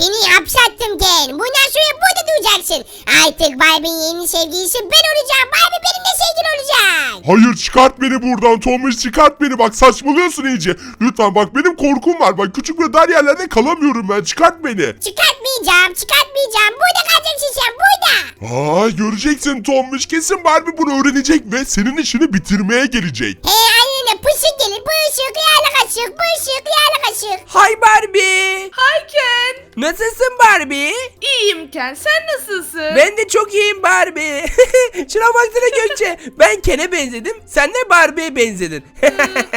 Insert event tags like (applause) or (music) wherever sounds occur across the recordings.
Seni hapse attım Ken. Bundan sonra burada duracaksın. Artık Barbie'nin yeni sevgilisi ben olacağım. Barbie benimle sevgili olacak. Hayır çıkart beni buradan Tomuş çıkart beni bak saçmalıyorsun iyice. Lütfen bak benim korkum var bak küçük ve dar yerlerde kalamıyorum ben çıkart beni. Çıkartmayacağım, çıkartmayacağım. Burada kalacaksın sen, burada. Aa göreceksin Tomuş kesin Barbie bunu öğrenecek ve senin işini bitirmeye gelecek. He aynen. Pısık gelir, pısık, yağlı kaşık, yağlı kaşık. Hay Barbie. Hi Ken. Nasılsın Barbie? İyiyim Ken. Sen nasılsın? Ben de çok iyiyim Barbie. (laughs) Şuna baksana Gökçe. Ben Ken'e benzedim. Sen de Barbie'ye benzedin.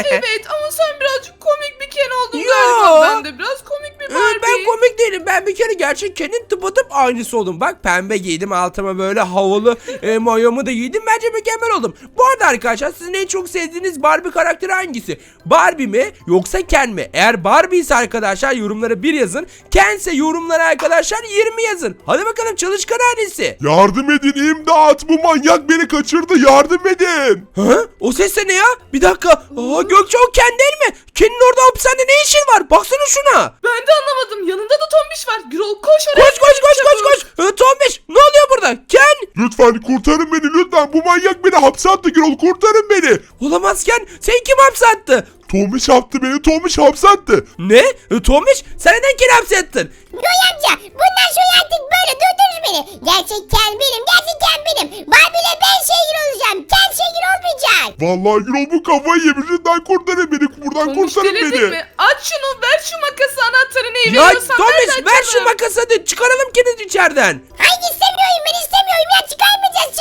evet ama sen birazcık komik bir Ken oldun Yo. galiba. Ben de biraz komik bir Ee, Barbie. ben komik değilim. Ben bir kere gerçek Ken'in tıpatıp aynısı oldum. Bak pembe giydim altıma böyle havalı e, mayomu da giydim. Bence mükemmel oldum. Bu arada arkadaşlar sizin en çok sevdiğiniz Barbie karakteri hangisi? Barbie mi yoksa Ken mi? Eğer Barbie ise arkadaşlar yorumlara bir yazın. Ken ise yorumlara arkadaşlar 20 yazın. Hadi bakalım çalışkan ailesi. Yardım edin imdat bu manyak beni kaçırdı yardım edin. Ha? O ses de ne ya? Bir dakika. Aa, Gökçe o Ken değil mi? Ken'in orada hapishanede ne işin var? Baksana şuna. Ben de anlamadım. Yanında da tombiş var. Gürol koş oraya. Koş koş koş koş koş. Ee, Tombiş ne oluyor burada? Ken. Lütfen kurtarın beni lütfen bu manyak beni hapse attı Gürol kurtarın beni. Olamaz Ken. Sen kim hapse attı? Tomuş yaptı beni Tomuş hapse attı. Ne? E, Tombiş sen neden Ken'i hapse attın? Göy amca, bundan sonra artık böyle durdurur beni. Gerçekten benim, gerçekten benim. Barbie'le ben sevgili olacağım. Ken sevgili olmayacak. Vallahi Gürol bu kafayı yemiş lütfen kurtarın beni buradan Tombiş kurtarın delirdin beni. mi? Aç şunu ver şu makası anahtarı neyi Ya Tombiş ver, şu makası hadi çıkaralım Ken'i içeriden. Hayır istemiyorum, ben istemiyorum ya. Çıkarmayacağız,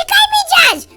çıkarmayacağız.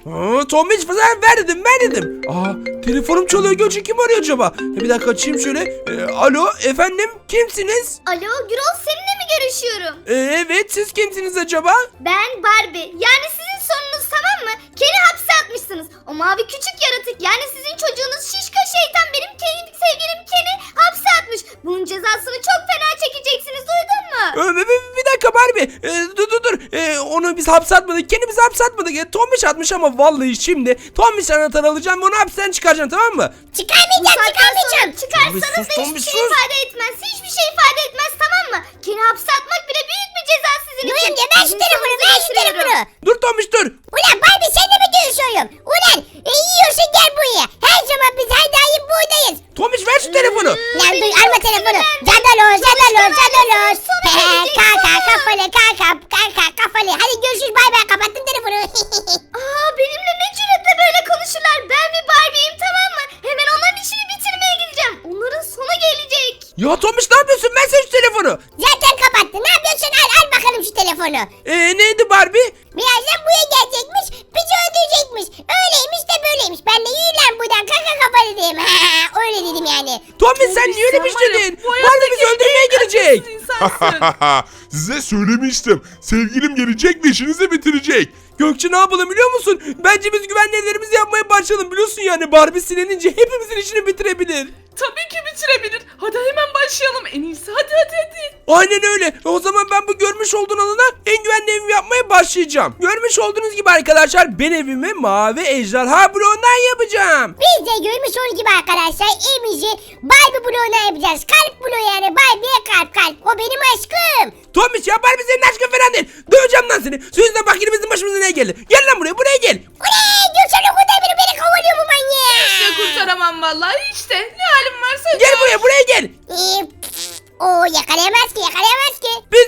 Aa, Tombiş sen ver dedim ver dedim. Aa telefonum çalıyor Gökçe kim arıyor acaba? E, bir dakika açayım şöyle. E, alo efendim kimsiniz? Alo Gürol seninle mi görüşüyorum? E, evet siz kimsiniz acaba? Ben Barbie. Yani sizin sorununuz tamam mı? Ken'i hapse atmışsınız. O mavi küçük yaratık yani sizin çocuğunuz şişko şeytan benim Ken'i, sevgilim Ken'i hapse atmış. Bunun cezasını çok fena çekeceksiniz duydun mu? E, bir, bir- bir dakika Barbie. E, dur dur dur. E, onu biz hapse atmadık. Ken'i biz hapse atmadık. E, Tombiş atmış ama vallahi şimdi Tombiş anahtarı alacağım ve onu hapisten çıkaracağım tamam mı? Çıkarmayacağım, çıkarmayacağım. çıkarsanız da hiçbir şey sus. ifade etmez. Hiçbir şey ifade etmez tamam mı? Ken'i hapse atmak bile büyük bir ceza sizin için. amca ver şu telefonu, ver şu telefonu. Dur Tombiş dur. Ulan Barbie sen de mi görüşüyorum? Ulan e, yiyorsa gel buraya. Her zaman biz her daim buradayız. Tombiş ver şu telefonu. Lan dur alma telefonu. sinirlendirdin. Zadalos, zadalos, Çalışkan zadalos. (laughs) kafalı kanka kanka kafalı. Hadi görüşürüz bay bay kapattım telefonu. (laughs) Aa benimle ne cüretle böyle konuşurlar. Ben bir Barbie'yim tamam mı? Hemen onların işini bitirmeye gideceğim. Onların sonu gelecek. Ya Tombiş ne yapıyorsun? Sen şu telefonu. Zaten kapattı. Ne yapıyorsun? Al al bakalım şu telefonu. E, neydi Barbie? Birazdan buraya gelecekmiş. Bizi öldürecekmiş. Öyleymiş de böyleymiş. Ben de yürü lan buradan kanka kafalı diyeyim. Ha, (laughs) öyle dedim yani. Tombiş sen niye öyle bir şey dedin? Barbie bizi öldürmeye insansın. (laughs) Size söylemiştim. Sevgilim gelecek ve işinizi bitirecek. Gökçe ne yapalım biliyor musun? Bence biz güvenli evlerimizi yapmaya başlayalım. Biliyorsun yani Barbie sinirlenince hepimizin işini bitirebilir. Tabii ki bitirebilir. Hadi hemen başlayalım. En iyisi hadi hadi hadi. Aynen öyle. O zaman ben bu görmüş olduğun alana en güvenli evimi yapmaya başlayacağım. Görmüş olduğunuz gibi arkadaşlar ben evimi mavi ejderha bloğundan yapacağım. Biz de görmüş olduğunuz gibi arkadaşlar evimizi Barbie bloğuna yapacağız. Kalp bloğu yani Barbie'ye kalp kalp. O benim aşkım. Tomiş ya Barbie senin aşkın falan değil. Döveceğim lan seni. Su yüzünden bak yine bizim başımıza ne geldi. Gel lan buraya buraya gel. Ulan Gökçen'le kurtar beni beni kovalıyor bu manyak. Size vallahi işte. Ne halim varsa Gel gör. buraya buraya gel. Ee, Oo yakalayamaz ki yakalayamaz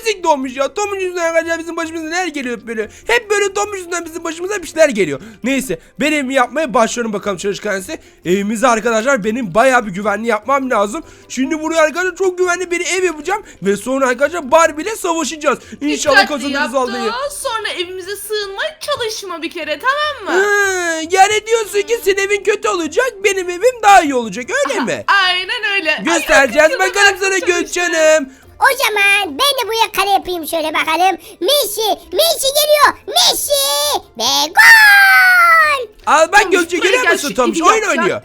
ki. Pislik Tomiş ya. Tomiş yüzünden arkadaşlar bizim başımıza neler geliyor hep böyle. Hep böyle Tomiş yüzünden bizim başımıza bir şeyler geliyor. Neyse ben evimi yapmaya başlıyorum bakalım çalışkansı. Evimizi arkadaşlar benim bayağı bir güvenli yapmam lazım. Şimdi buraya arkadaşlar çok güvenli bir ev yapacağım. Ve sonra arkadaşlar Barbie ile savaşacağız. İnşallah Dikkatli kazanırız yap vallahi. da Sonra evimize sığınmaya çalışma bir kere tamam mı? Ha, yani diyorsun ki senin evin kötü olacak benim evim daha iyi olacak öyle mi? Aynen öyle. Ay, Göstereceğiz yakın bakalım sana çalıştım. Gökçen'im. O zaman ben de buraya kare yapayım şöyle bakalım. Messi, Messi geliyor. Messi ve gol. Al bak Gökçe görüyor musun Tomuş oyun oynuyor.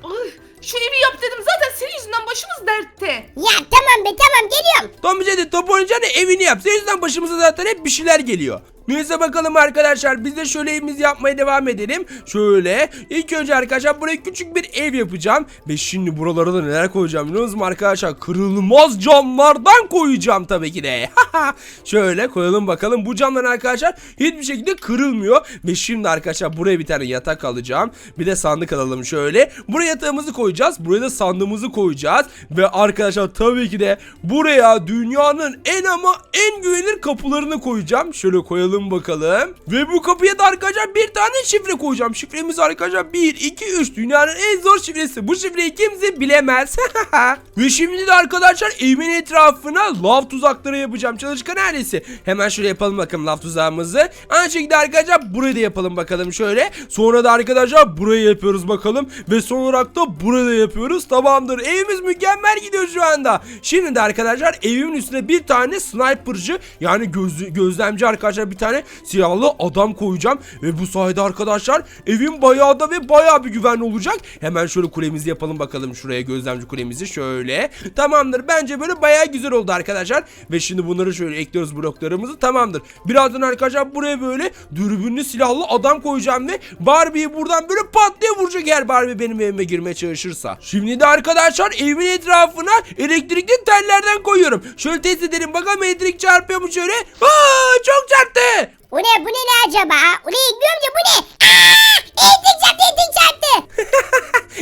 Şu evi yap dedim zaten senin yüzünden başımız dertte. Ya tamam be tamam geliyorum. Tomuş hadi top oynayacağına evini yap. Senin yüzünden başımıza zaten hep bir şeyler geliyor. Neyse bakalım arkadaşlar biz de şöyle evimizi yapmaya devam edelim. Şöyle ilk önce arkadaşlar buraya küçük bir ev yapacağım. Ve şimdi buralara da neler koyacağım biliyor musunuz arkadaşlar? Kırılmaz camlardan koyacağım tabii ki de. (laughs) şöyle koyalım bakalım. Bu camlar arkadaşlar hiçbir şekilde kırılmıyor. Ve şimdi arkadaşlar buraya bir tane yatak alacağım. Bir de sandık alalım şöyle. Buraya yatağımızı koyacağız. Buraya da sandığımızı koyacağız. Ve arkadaşlar tabii ki de buraya dünyanın en ama en güvenilir kapılarını koyacağım. Şöyle koyalım bakalım. Ve bu kapıya da arkadaşlar bir tane şifre koyacağım. Şifremiz arkadaşlar 1, 2, 3. Dünyanın en zor şifresi. Bu şifreyi kimse bilemez. (laughs) Ve şimdi de arkadaşlar evimin etrafına lav tuzakları yapacağım. Çalışkan ailesi. Hemen şöyle yapalım bakalım lav tuzağımızı. Aynı şekilde arkadaşlar burayı da yapalım bakalım şöyle. Sonra da arkadaşlar burayı yapıyoruz bakalım. Ve son olarak da burada yapıyoruz. Tamamdır. Evimiz mükemmel gidiyor şu anda. Şimdi de arkadaşlar evimin üstüne bir tane sniperci yani göz, gözlemci arkadaşlar bir tane silahlı adam koyacağım. Ve bu sayede arkadaşlar evim bayağı da ve bayağı bir güvenli olacak. Hemen şöyle kulemizi yapalım bakalım şuraya gözlemci kulemizi şöyle. Tamamdır. Bence böyle bayağı güzel oldu arkadaşlar. Ve şimdi bunları şöyle ekliyoruz bloklarımızı. Tamamdır. Birazdan arkadaşlar buraya böyle dürbünlü silahlı adam koyacağım ve Barbie'yi buradan böyle pat diye vuracak eğer Barbie benim evime girmeye çalışırsa. Şimdi de arkadaşlar evimin etrafına elektrikli tellerden koyuyorum. Şöyle test edelim bakalım elektrik çarpıyor mu şöyle. Aa, çok çarptı. Bu ne bu ne ne acaba? Ulan İlgin amca bu ne? Aaa! Elektrik çarptı elektrik çarptı.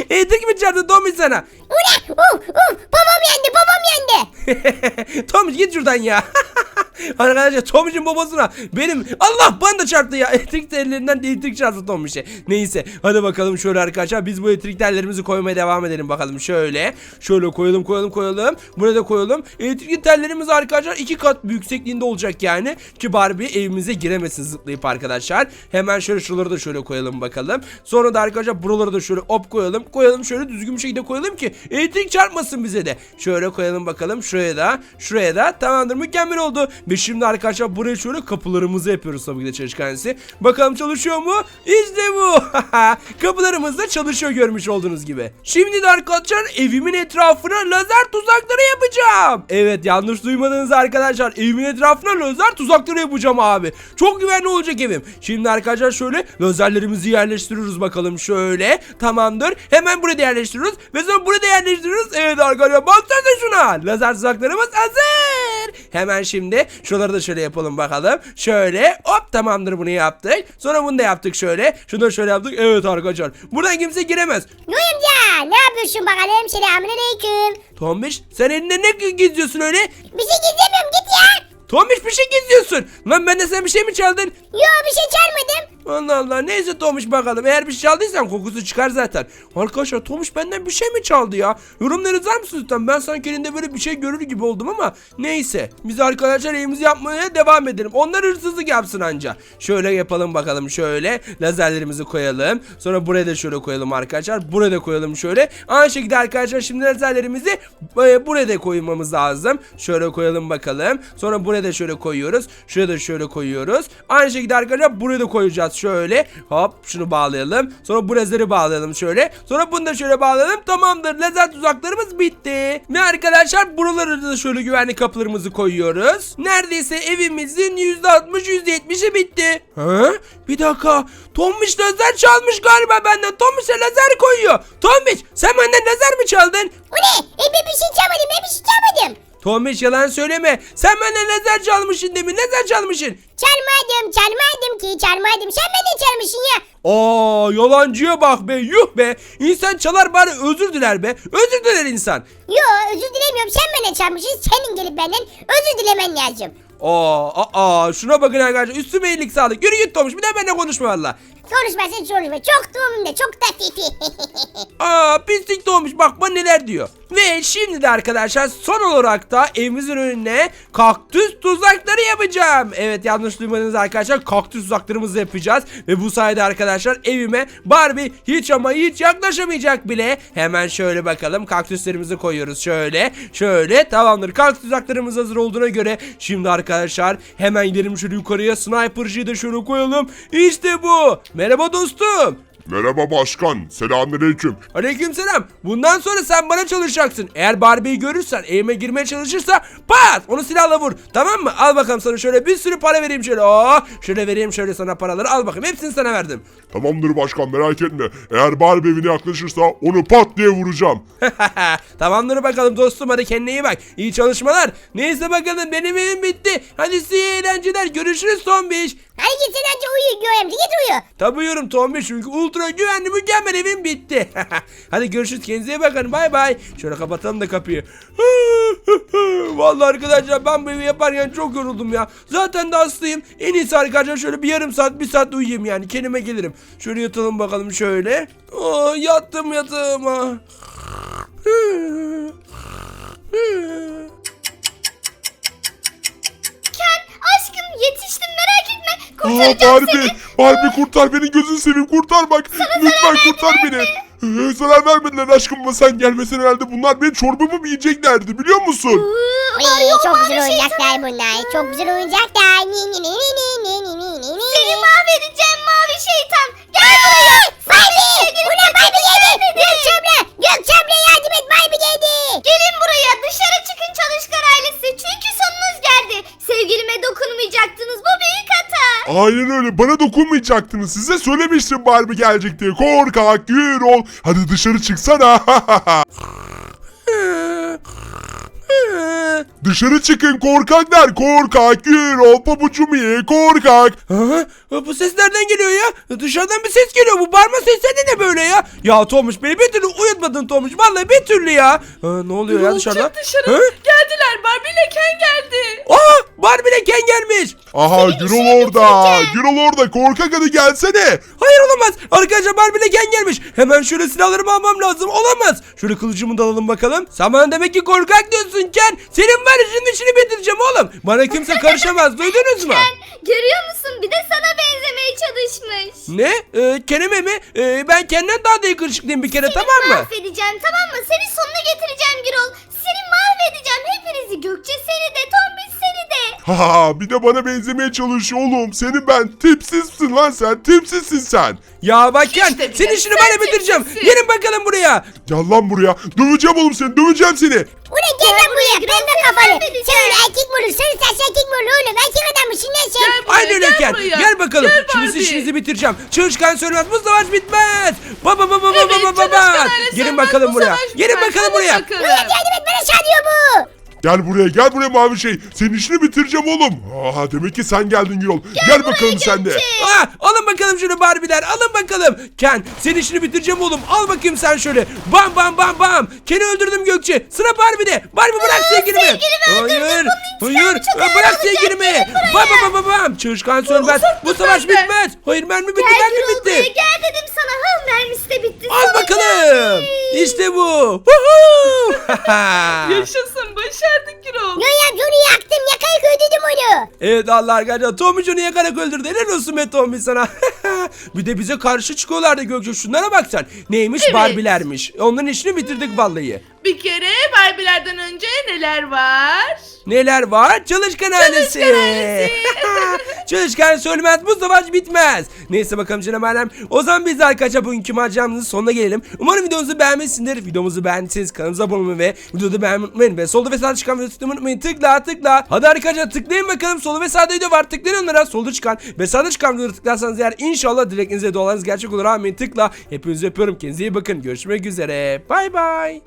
(laughs) elektrik mi çarptı Tommy sana? Ulan uh uh babam yendi babam yendi. (laughs) Tommy git şuradan ya. (laughs) Arkadaşlar Tommy'cin babasına benim Allah bana da çarptı ya. (laughs) Elektrik tellerinden de elektrik çarptı Tommy'şe. Neyse hadi bakalım şöyle arkadaşlar biz bu elektrik tellerimizi koymaya devam edelim bakalım. Şöyle şöyle koyalım koyalım koyalım. Buraya da koyalım. Elektrik tellerimiz arkadaşlar iki kat yüksekliğinde olacak yani. Ki Barbie evimize giremesin zıplayıp arkadaşlar. Hemen şöyle şuraları da şöyle koyalım bakalım. Sonra da arkadaşlar buraları da şöyle hop koyalım. Koyalım şöyle düzgün bir şekilde koyalım ki elektrik çarpmasın bize de. Şöyle koyalım bakalım. Şuraya da şuraya da tamamdır mükemmel oldu. Ve şimdi arkadaşlar buraya şöyle kapılarımızı yapıyoruz tabii ki de çalışkanesi. Bakalım çalışıyor mu? İşte bu. (laughs) Kapılarımız da çalışıyor görmüş olduğunuz gibi. Şimdi de arkadaşlar evimin etrafına lazer tuzakları yapacağım. Evet yanlış duymadınız arkadaşlar. Evimin etrafına lazer tuzakları yapacağım abi. Çok güvenli olacak evim. Şimdi arkadaşlar şöyle lazerlerimizi yerleştiriyoruz bakalım şöyle. Tamamdır. Hemen buraya yerleştiriyoruz. Ve sonra buraya yerleştiriyoruz. Evet arkadaşlar baksanıza şuna. Lazer tuzaklarımız hazır. Hemen şimdi şuraları da şöyle yapalım bakalım. Şöyle hop tamamdır bunu yaptık. Sonra bunu da yaptık şöyle. Şunu da şöyle yaptık. Evet arkadaşlar. Buradan kimse giremez. Nuh amca ne yapıyorsun bakalım selamünaleyküm. Tombiş sen elinde ne geziyorsun öyle? Bir şey gizlemiyorum git ya. Tombiş bir şey geziyorsun. Lan ben de sen bir şey mi çaldın? Yo bir şey çalmadım. Allah Allah neyse Tomuş bakalım eğer bir şey çaldıysan kokusu çıkar zaten. Arkadaşlar Tomuş benden bir şey mi çaldı ya? Yorumları yazar mısınız lütfen? Ben sanki elinde böyle bir şey görür gibi oldum ama neyse. Biz arkadaşlar evimizi yapmaya devam edelim. Onlar hırsızlık yapsın anca. Şöyle yapalım bakalım şöyle. Lazerlerimizi koyalım. Sonra buraya da şöyle koyalım arkadaşlar. Buraya da koyalım şöyle. Aynı şekilde arkadaşlar şimdi lazerlerimizi e, buraya da koymamız lazım. Şöyle koyalım bakalım. Sonra buraya da şöyle koyuyoruz. Şuraya da şöyle koyuyoruz. Aynı şekilde arkadaşlar buraya da koyacağız şöyle. Hop şunu bağlayalım. Sonra bu lazeri bağlayalım şöyle. Sonra bunu da şöyle bağlayalım. Tamamdır. Lazer tuzaklarımız bitti. Ve arkadaşlar buralara da şöyle güvenlik kapılarımızı koyuyoruz. Neredeyse evimizin %60 %70'i bitti. Ha? Bir dakika. Tombiş lazer çalmış galiba benden. Tombiş'e lazer koyuyor. Tombiş sen benden lazer mi çaldın? Bu ne? E bir şey çalmadım ben bir şey çalmadım. Tombiş yalan söyleme. Sen benden lazer çalmışsın demin. Lazer çalmışsın. Çalmadım çalmadım ki çalmadım sen benden çalmışsın ya. Aa yalancıya bak be yuh be. İnsan çalar bari özür diler be. Özür diler insan. Yo özür dilemiyorum sen benden çalmışsın senin gelip benden özür dilemen lazım. Aa, aa şuna bakın arkadaşlar üstüme iyilik sağlık. Yürü git Tomuş bir daha benimle konuşma valla. Konuşma sen konuşma çok doğumda çok fifi. (laughs) Aa pislik Tomuş bak bana neler diyor. Ve şimdi de arkadaşlar son olarak da evimizin önüne kaktüs tuzakları yapacağım. Evet yanlış duymadınız arkadaşlar kaktüs tuzaklarımızı yapacağız. Ve bu sayede arkadaşlar evime Barbie hiç ama hiç yaklaşamayacak bile. Hemen şöyle bakalım kaktüslerimizi koyuyoruz şöyle. Şöyle tamamdır kaktüs tuzaklarımız hazır olduğuna göre. Şimdi arkadaşlar hemen gidelim şöyle yukarıya sniper'cıyı da şöyle koyalım. İşte bu. Merhaba dostum. Merhaba başkan. Selamünaleyküm. Aleykümselam. Bundan sonra sen bana çalışacaksın. Eğer Barbie'yi görürsen, evime girmeye çalışırsa pat onu silahla vur. Tamam mı? Al bakalım sana şöyle bir sürü para vereyim şöyle. Oh, şöyle vereyim şöyle sana paraları. Al bakayım. Hepsini sana verdim. Tamamdır başkan merak etme. Eğer Barbie evine yaklaşırsa onu pat diye vuracağım. (laughs) Tamamdır bakalım dostum hadi kendine iyi bak. İyi çalışmalar. Neyse bakalım benim evim bitti. Hadi size iyi eğlenceler. Görüşürüz Tombiş. Hadi git sen önce uyu Göğe amca git uyu. Tabi uyurum Tombiş çünkü ultra güvenli mükemmel evim bitti. (laughs) hadi görüşürüz kendinize iyi bakın bay bay. Şöyle kapatalım da kapıyı. (laughs) Vallahi arkadaşlar ben bu evi yaparken çok yoruldum ya. Zaten de hastayım. En iyisi arkadaşlar şöyle bir yarım saat bir saat uyuyayım yani kendime gelirim. Şöyle yatalım bakalım şöyle. Oh, yattım yatağıma. Ken aşkım yetiştim etme. Aa Kurtaracağım Barbie. seni. Barbie kurtar beni gözünü seveyim kurtar bak. Lütfen kurtar beni. Ee, zarar vermediler aşkım ama sen gelmesen herhalde bunlar benim çorbamı mı yiyeceklerdi biliyor musun? Uy, çok güzel oyuncaklar bunlar. Çok güzel oyuncaklar. Ni ni ni ni ni ni ni ni ni. Seni mahvedeceğim mavi şeytan. Gel buraya. Barbie! Ulan Barbie geldi! Gökçe abla! Gökçe abla yardım et Barbie geldi! Gelin buraya dışarı çıkın çalışkan ailesi. Çünkü sonunuz geldi. Sevgilime dokunmayacaktınız. Bu büyük hata. Aynen öyle. Bana dokunmayacaktınız. Size söylemiştim Barbie gelecek diye. Korkak yürü ol. Hadi dışarı çıksana (laughs) dışarı çıkın korkaklar korkak yürü ol pabucumu ye korkak Aha, bu ses nereden geliyor ya? Dışarıdan bir ses geliyor. Bu bağırma sesleri ne böyle ya? Ya Tomuş beni bir türlü uyutmadın Tomuş. Vallahi bir türlü ya. Ha, ne oluyor ya dışarıda? çık dışarı. Ha? Geldiler Barbie ile Ken geldi. Aa, Barbie ile Ken gelmiş. aha Gürol orada Gürol orada korkak hadi gelsene Hayır olamaz. Arkadaşlar Barbie ile Ken gelmiş. Hemen şöyle silahlarımı almam lazım. Olamaz. Şöyle kılıcımı da alalım bakalım. Sen bana demek ki korkak diyorsun Ken. Senin var şimdi işini bitireceğim oğlum. Bana kimse karışamaz. Duydunuz mu? Görüyor musun? Bir de sana benzemeye çalışmış. Ne? Ee, Kenime mi? Ee, ben Ken'den daha da yakışıklıyım bir kere Seni tamam mı? mahvedeceğim tamam mı? Senin sonuna getireceğim Gürol. Seni mahvedeceğim hepinizi. Gökçe seni de Tombiş seni de. Ha bir de bana benzemeye çalışıyor oğlum senin ben tipsizsin lan sen tipsizsin sen Ya bak İşte bile, senin işini sen ben de bitireceğim. kimsin? Gelin bakalım buraya. gel lan buraya döveceğim oğlum seni döveceğim seni Ulan gel lan buraya seni kafalı. mahvedeceğim. Sen öyle erkek mi olur? Sen saç erkek mi olur oğlum? Erkek adammışsın lan sen. Gel buraya, Aynen öyle gel buraya. Gel bakalım. Gel Şimdi Barbie. siz işinizi bitireceğim. Çalışkan söylemez bu savaş bitmez. Baba baba baba Evet, baba baba. çalışkan Gelin bakalım bu buraya. savaş Gelin bitmez. bakalım Hadi buraya. bakalım. Bu. Gel buraya gel buraya mavi şey. Senin işini bitireceğim oğlum. Aa, demek ki sen geldin Gürol. Gel, bakalım sen de. Aa, alın bakalım şunu Barbiler alın bakalım. Ken senin işini bitireceğim oğlum. Al bakayım sen şöyle. Bam bam bam bam. Ken'i öldürdüm Gökçe. Sıra Barbie'de. Barbie bırak sevgilimi. sevgilimi öldürdün. Hayır. Hayır. Aa, Bırak sevgilimi. Bam bam bam bam. Çalışkan sönmez. Bu savaş benden. bitmez. Hayır mermi bitti. Gel Mermi buraya bitti. gel dedim sana. Ha mermisi de bitti. Al Sana bakalım. geldi. İşte bu. (laughs) Yaşasın başardık Gürol. Göğe amca onu yaktım. Yakayık öldürdüm onu. Evet Allah arkadaşlar Tomiş onu yakarak öldürdü. Helal olsun be Tomiş sana. (laughs) bir de bize karşı çıkıyorlardı Gökçe. Şunlara bak sen. Neymiş Evet. Barbilermiş. Onların işini bitirdik vallahi. Bir kere Barbie'lerden önce neler var? Neler var? Çalışkan ailesi. ailesi. Çalışkan söylemez bu savaş bitmez. Neyse bakalım canım alem. O zaman biz de arkadaşlar bugünkü maceramızın sonuna gelelim. Umarım videomuzu beğenmişsindir. Videomuzu beğendiyseniz kanalımıza abone olmayı ve videoda beğenmeyi unutmayın. Ve solda ve sağda çıkan videoyu tıklamayı unutmayın. Tıkla tıkla. Hadi arkadaşlar tıklayın bakalım. Solda ve sağda video var. Tıklayın onlara. Solda çıkan ve sağda çıkan videoları tıklarsanız eğer inşallah dileklerinize dualarınız gerçek olur. Amin. Tıkla. Hepinizi öpüyorum. Kendinize iyi bakın. Görüşmek üzere. Bay bay.